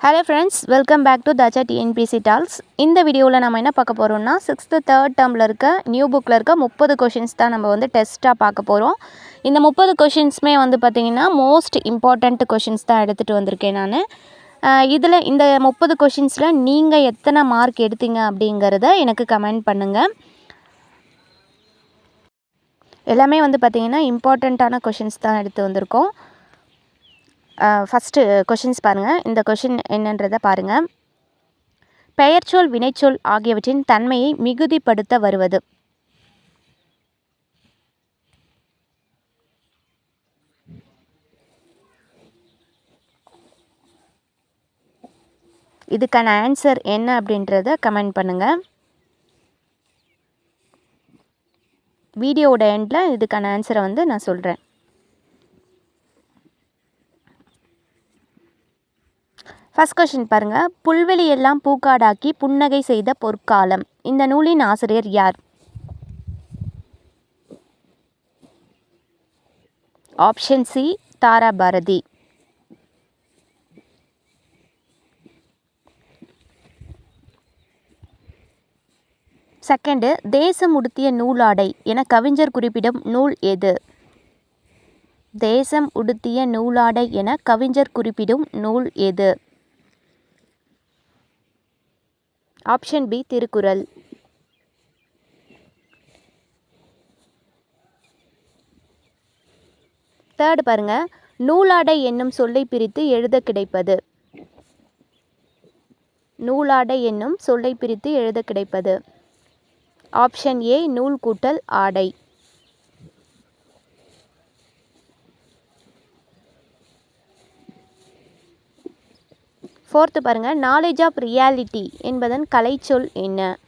Hello friends welcome back to தாச்சா TNPSC டால்ஸ் இந்த வீடியோவில் நம்ம என்ன பார்க்க போகிறோம்னா சிக்ஸ்த்து தேர்ட் டேர்மில் இருக்க நியூ புக்கில் இருக்க முப்பது கொஷின்ஸ் தான் நம்ம வந்து டெஸ்ட்டாக பார்க்க போகிறோம் இந்த முப்பது கொஷின்ஸுமே வந்து பார்த்திங்கன்னா மோஸ்ட் இம்பார்ட்டண்ட் கொஷின்ஸ் தான் எடுத்துகிட்டு வந்திருக்கேன் நான். இதில் இந்த முப்பது கொஷின்ஸில் நீங்கள் எத்தனை மார்க் எடுத்தீங்க அப்படிங்கிறத எனக்கு கமெண்ட் பண்ணுங்கள் எல்லாமே வந்து பார்த்திங்கன்னா இம்பார்ட்டண்ட்டான கொஷின்ஸ் தான் எடுத்து வந்திருக்கோம். ஃபஸ்ட்டு கொஷின்ஸ் பாருங்கள் இந்த கொஷின் என்னன்றதை பாருங்கள் பெயர்ச்சொல் வினைச்சொல் ஆகியவற்றின் தன்மையை மிகுதிப்படுத்த வருவது. இதுக்கான ஆன்சர் என்ன அப்படின்றத கமெண்ட் பண்ணுங்கள் வீடியோவோட எண்டில் இதுக்கான ஆன்சரை வந்து நான் சொல்கிறேன் ஃபஸ்ட் கொஷின் பாருங்கள் புல்வெளியெல்லாம் பூக்காடாக்கி புன்னகை செய்த பொற்காலம். இந்த நூலின் ஆசிரியர் யார்? Option C Thara Bharathi. Second தேசம் உடுத்திய நூலாடை என கவிஞர் குறிப்பிடும் நூல் எது? தேசம் உடுத்திய நூலாடை என கவிஞர் குறிப்பிடும் நூல் எது? Option B Thirukkural. தேர்ட் பாருங்க. நூலாடை என்னும் சொல்லை பிரித்து எழுத கிடைப்பது. நூலாடை என்னும் சொல்லை பிரித்து எழுத கிடைப்பது. ஆப்ஷன் ஏ நூல் கூட்டல் ஆடை. ஃபோர்த்து பாருங்கள் நாலேஜ் ஆஃப் ரியாலிட்டி என்பதன் கலைச்சொல் என்ன?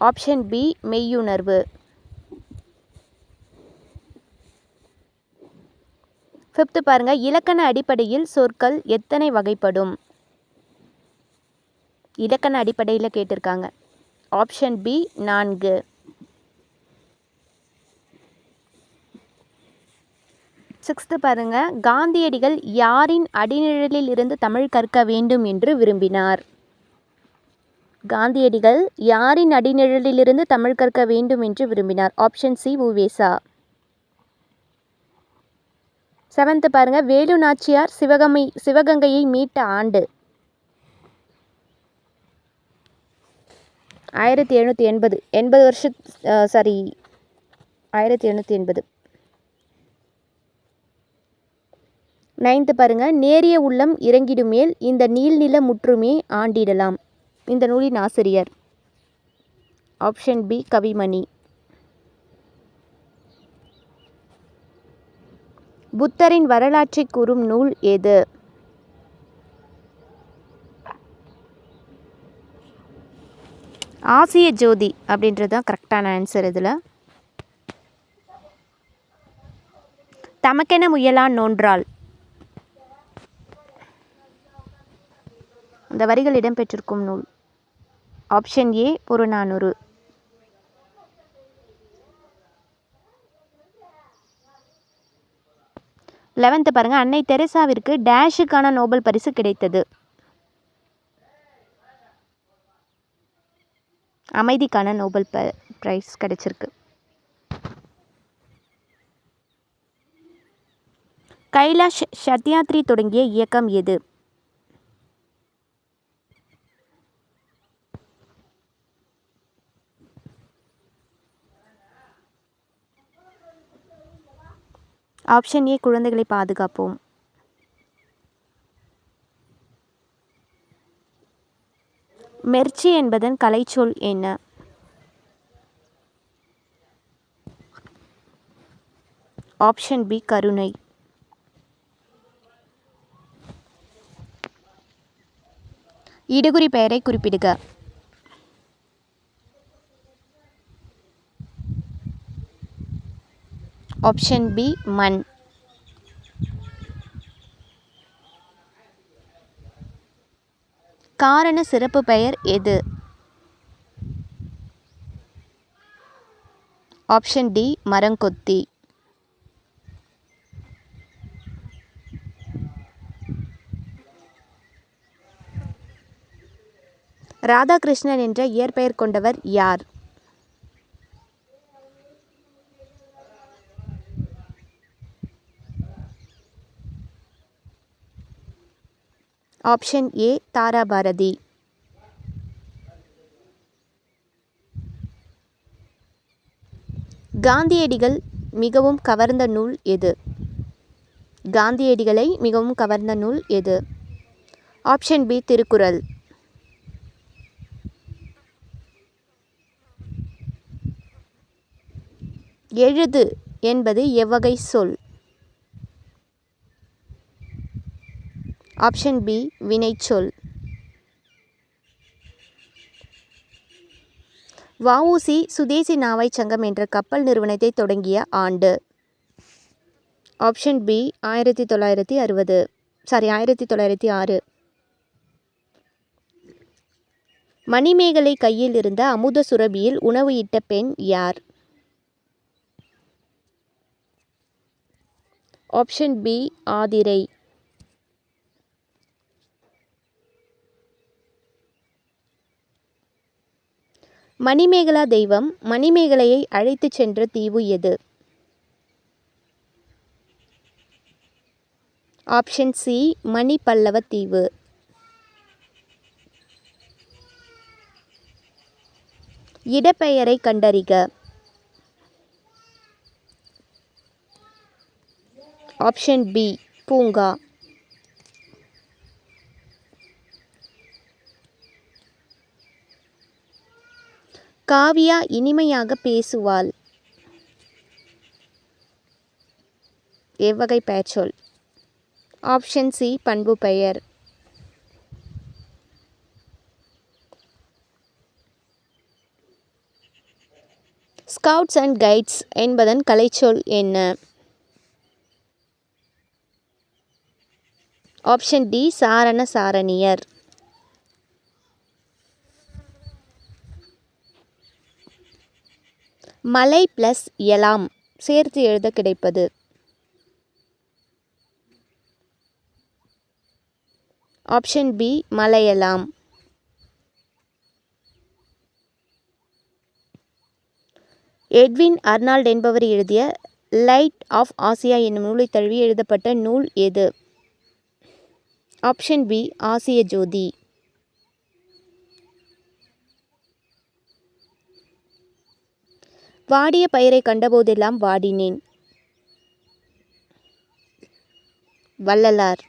ஆப்ஷன் பி மெய்யுணர்வு. ஃபிஃப்த்து பாருங்கள் இலக்கண அடிப்படையில் சொற்கள் எத்தனை வகைப்படும்? இலக்கண அடிப்படையில் கேட்டிருக்காங்க. ஆப்ஷன் பி நான்கு. சிக்ஸ்த்து பாருங்கள் காந்தியடிகள் யாரின் அடிநிழலில் இருந்து தமிழ் கற்க வேண்டும் என்று விரும்பினார்? காந்தியடிகள் யாரின் அடிநிழலிலிருந்து தமிழ் கற்க வேண்டும் என்று விரும்பினார்? ஆப்ஷன் சி உவேசா செவன்த்து பாருங்கள் வேலு நாச்சியார் சிவகமை சிவகங்கையை மீட்ட ஆண்டு. ஆயிரத்தி எழுநூற்றி எண்பது எண்பது வருஷ சாரி ஆயிரத்தி எழுநூற்றி எண்பது. நைன்த்து பாருங்கள் நேரிய உள்ளம் இறங்கிடுமேல் இந்த நீள்நில முற்றுமே ஆண்டிடலாம். இந்த நூலின் ஆசிரியர். Option B Kavimani. புத்தரின் வரலாற்றை கூறும் நூல் எது ஆசிய ஜோதி அப்படின்றது தான் கரெக்டான ஆன்சர் இதில். தமக்கென முயலான் நோன்றாள். இந்த வரிகள் இடம்பெற்றிருக்கும் நூல். ஆப்ஷன் ஏ புறநானூறு லெவன்த்து பாருங்கள் அன்னை தெரசாவிற்கு டேஷுக்கான நோபல் பரிசு கிடைத்தது. அமைதிக்கான நோபல் ப ப்ரைஸ் கிடைச்சிருக்கு. கைலாஷ் சத்யாத்ரி தொடங்கிய இயக்கம் எது? ஆப்ஷன் ஏ குழந்தைகளை பாதுகாப்போம். மெர்ச்சி என்பதன் கலைச்சொல் என்ன? ஆப்ஷன் பி கருணை. இடுகுறி பெயரை குறிப்பிடுக. ஆப்ஷன் பி மண். காரண சிறப்பு பெயர் எது? ஆப்ஷன் டி மரங்கொத்தி. ராதாகிருஷ்ணன் என்ற இயற்பெயர் கொண்டவர் யார்? Option A Tharabharathi. காந்தியடிகள் மிகவும் கவர்ந்த நூல் எது? காந்தியடிகளை மிகவும் கவர்ந்த நூல் எது? Option B Thirukkural. எழுது என்பது எவ்வகை சொல்? ஆப்ஷன் பி வினைச்சொல் வஉசி சுதேசி நாவாய் சங்கம் என்ற கப்பல் நிறுவனத்தை தொடங்கிய ஆண்டு. ஆப்ஷன் பி ஆயிரத்தி தொள்ளாயிரத்தி அறுபது. சாரி ஆயிரத்தி தொள்ளாயிரத்தி ஆறு. மணிமேகலை கையில் இருந்த அமுத சுரபியில் உணவு இட்ட பெண் யார்? Option B Aathirai. மணிமேகலா தெய்வம் மணிமேகலையை அழைத்துச் சென்ற தீவு எது? ஆப்ஷன் சி மணி பல்லவ தீவு. இடப்பெயரை கண்டறிக. ஆப்ஷன் பி பூங்கா. காவியா இனிமையாக பேசுவாள். எவ்வகை பெயர்ச்சொல். ஆப்ஷன் சி பண்பு பெயர். ஸ்கவுட்ஸ் அண்ட் கைட்ஸ் என்பதன் கலைச்சொல் என்ன? ஆப்ஷன் டி சாரண சாரணியர். மலை ப்ளஸ் எலாம் சேர்த்து எழுத கிடைப்பது. ஆப்ஷன் பி மலையலாம் எட்வின் அர்னால்ட் என்பவர் எழுதிய லைட் ஆஃப் ஆசியா என்னும் நூலை தழுவி எழுதப்பட்ட நூல் எது? ஆப்ஷன் பி ஆசிய ஜோதி. வாடிய பயிரை கண்டபோதெல்லாம் வாடினேன். வள்ளலார்.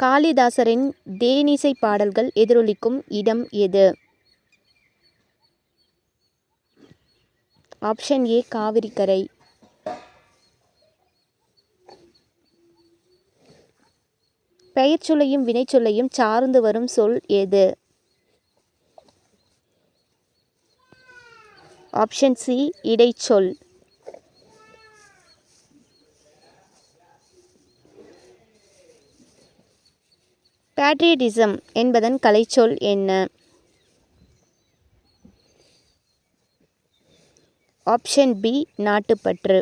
காளிதாசரின் தேனிசை பாடல்கள் எதிரொலிக்கும் இடம் எது? Option A காவிரிக்கரை. பெயர்ச்சொல்லையும் வினைச்சொல்லையும் சார்ந்து வரும் சொல் எது? Option C இடைச்சொல். பேட்ரியட்டிசம் என்பதன் கலைச்சொல் என்ன? Option B நாட்டுப்பற்று.